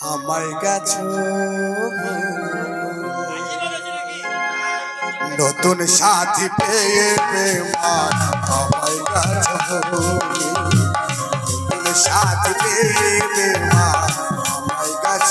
আমায় কাছে নতুন সাথী পেয়ে আমায় গেছ। নতুন সাথী পেয়ে বেমান আমার গেছ।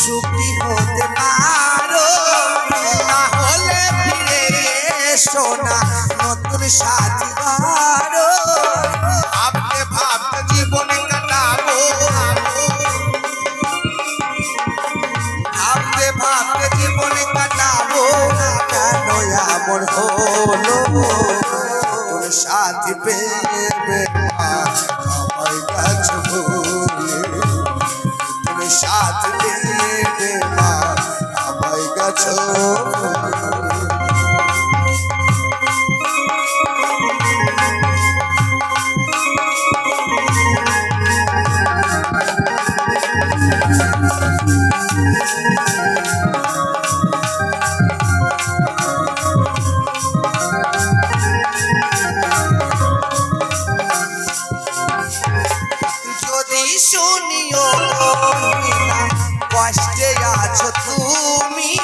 সুখী হতে পারো তাহলে ফিরে এসো না, নতুন সাথী পারো ভাবতে ভাবতে জীবন কাটাবো। ভাবতে ভাবতে জীবন কাটাবো। কেন এমন হলো? তোর সাথী পেয়ে আমার কাছে শুনিও কষ্টে আছো তুমি।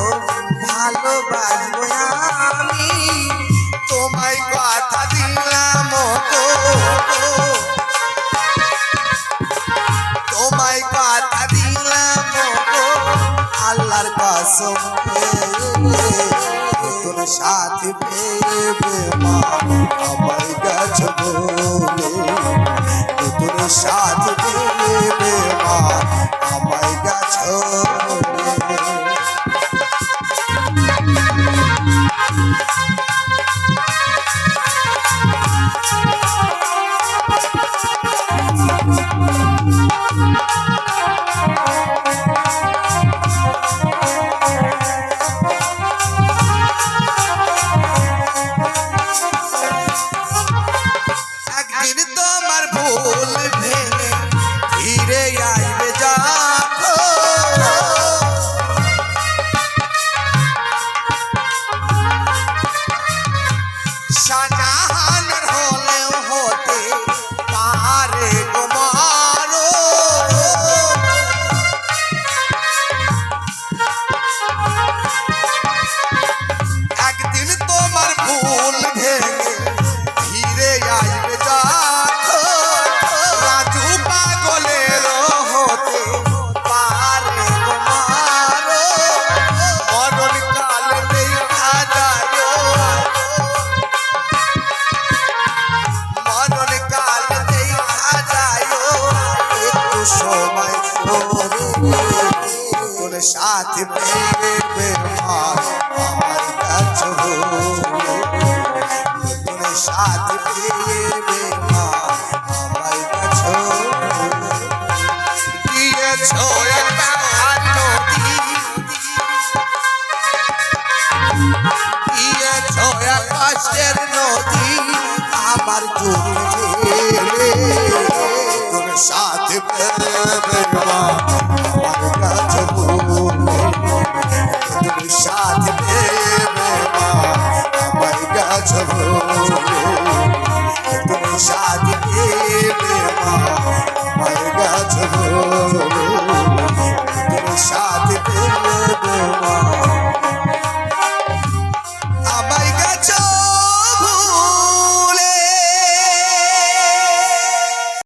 তোমায় কথা দিলাম আল্লাহর কসম তোর সাথে পেয়ে মা, আমায় গাছ বলে। তোর সাথে পেয়ে মা, আমায় গাছ সাথে পেয়ে আছো।